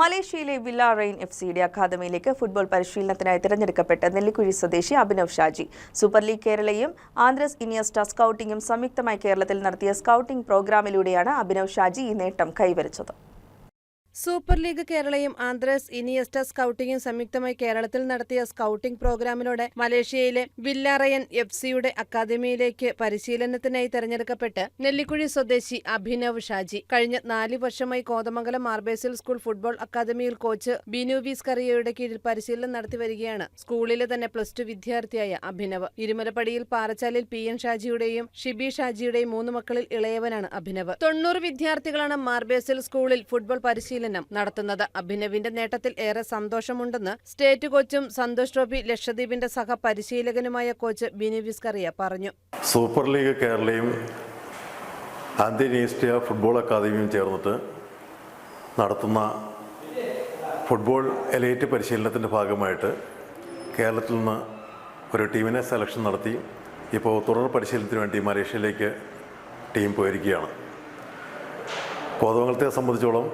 മലേഷ്യയിലെ villa rain F സിയുടെ അക്കാദമിയിലേക്ക് football പരിശീലനത്തിനായി തിരഞ്ഞെടുക്കപ്പെട്ട നെല്ലിക്കുഴി സ്വദേശി അഭിനവ് ഷാജി. സൂപ്പർ ലീഗ് കേരളയും ആന്ധ്രസ് ഇനിയസ്റ്റ സ്കൗട്ടിംഗും സംയുക്തമായി കേരളത്തിൽ നടത്തിയ സ്കൗട്ടിംഗ് പ്രോഗ്രാമിലൂടെയാണ് അഭിനവ് ഷാജി ഈ നേട്ടം കൈവരിച്ചത്. സൂപ്പർ ലീഗ് കേരളയും ആന്ധ്രസ് ഇനിയസ്റ്റ സ്കൗട്ടിംഗും സംയുക്തമായി കേരളത്തിൽ നടത്തിയ സ്കൌട്ടിംഗ് പ്രോഗ്രാമിലൂടെ മലേഷ്യയിലെ വില്ലാറയൻ എഫ് സിയുടെ അക്കാദമിയിലേക്ക് പരിശീലനത്തിനായി തെരഞ്ഞെടുക്കപ്പെട്ട് നെല്ലിക്കുഴി സ്വദേശി അഭിനവ് ഷാജി. കഴിഞ്ഞ നാല് വർഷമായി കോതമംഗലം മാർബേസിൽ സ്കൂൾ ഫുട്ബോൾ അക്കാദമിയിൽ കോച്ച് ബിനു വി. സ്കറിയയുടെ കീഴിൽ പരിശീലനം നടത്തി വരികയാണ് സ്കൂളിലെ തന്നെ പ്ലസ് ടു വിദ്യാർത്ഥിയായ അഭിനവ്. ഇരുമലപ്പടിയിൽ പാറച്ചാലിൽ പി. എൻ. ഷാജിയുടെയും ഷിബി ഷാജിയുടെയും മൂന്ന് മക്കളിൽ ഇളയവനാണ് അഭിനവ്. തൊണ്ണൂറ് വിദ്യാർത്ഥികളാണ് മാർബേസിൽ സ്കൂളിൽ ഫുട്ബോൾ പരിശീലനം നടത്തുന്നത്. അഭിനവിന്റെ നേട്ടത്തിൽ ഏറെ സന്തോഷമുണ്ടെന്ന് സ്റ്റേറ്റ് കോച്ചും സന്തോഷ് ട്രോഫി ലക്ഷദ്വീപിന്റെ സഹപരിശീലകനുമായ കോച്ച് ബിനു വിസ്കറിയ പറഞ്ഞു. സൂപ്പർ ലീഗ് കേരളയും ആന്റീനീസ്റ്റിയ ഫുട്ബോൾ അക്കാദമിയും ചേർന്നിട്ട് നടത്തുന്ന ഫുട്ബോൾ എലൈറ്റ് പരിശീലനത്തിന്റെ ഭാഗമായിട്ട് കേരളത്തിൽ നിന്ന് ഒരു ടീമിനെ സെലക്ഷൻ നടത്തി ഇപ്പോൾ തുടർ പരിശീലനത്തിന് വേണ്ടി മലേഷ്യയിലേക്ക് ടീം പോയിരിക്കുകയാണ്. കോതമംഗലത്തെ സംബന്ധിച്ചോളം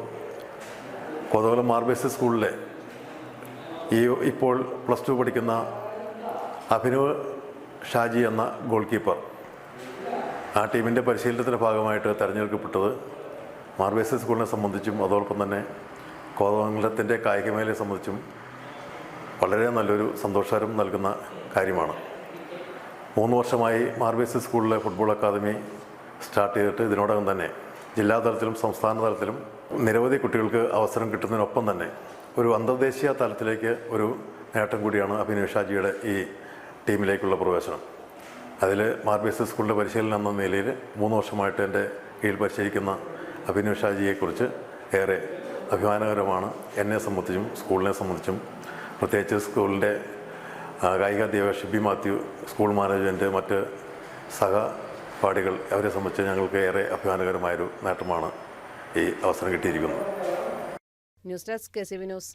കോതമംഗലം മാർബേസ് സ്കൂളിലെ ഈ ഇപ്പോൾ പ്ലസ് ടു പഠിക്കുന്ന അഭിനവ് ഷാജി എന്ന ഗോൾ കീപ്പർ ആ ടീമിന്റെ പരിശീലനത്തിന്റെ ഭാഗമായിട്ട് തിരഞ്ഞെടുക്കപ്പെട്ടത് മാർബേസ് സ്കൂളിനെ സംബന്ധിച്ചും അതോടൊപ്പം തന്നെ കോതമംഗലത്തിന്റെ കായികമേഖലയെ സംബന്ധിച്ചും വളരെ നല്ലൊരു സന്തോഷകരം നൽകുന്ന കാര്യമാണ്. മൂന്ന് വർഷമായി മാർബേസ് സ്കൂളിലെ ഫുട്ബോൾ അക്കാദമി സ്റ്റാർട്ട് ചെയ്തിട്ട് ഇതിനോടകം തന്നെ ജില്ലാതലത്തിലും സംസ്ഥാന തലത്തിലും നിരവധി കുട്ടികൾക്ക് അവസരം കിട്ടുന്നതിനൊപ്പം തന്നെ ഒരു അന്തർദേശീയ തലത്തിലേക്ക് ഒരു നേട്ടം കൂടിയാണ് അഭിനവ് ഷാജിയുടെ ഈ ടീമിലേക്കുള്ള പ്രവേശനം. അതിൽ മാർബിസ് സ്കൂളിന്റെ പരിശീലനം എന്ന നിലയിൽ മൂന്ന് വർഷമായിട്ട് എന്റെ കീഴിൽ പരിശീലിക്കുന്ന അഭിനവ് ഷാജിയെക്കുറിച്ച് ഏറെ അഭിമാനകരമാണ്. എന്നെ സംബന്ധിച്ചും സ്കൂളിനെ സംബന്ധിച്ചും. പ്രത്യേകിച്ച് സ്കൂളിന്റെ കായികാധ്യാപക ഷിബി മാത്യു സ്കൂൾ മാനേജ്മെന്റ് മറ്റ് സഹപാഠികൾ അവരെ സംബന്ധിച്ച് ഞങ്ങൾക്ക് ഏറെ അഭിമാനകരമായൊരു നേട്ടമാണ് ഈ അവസരം കിട്ടിയിരിക്കുന്നത്. News desk news.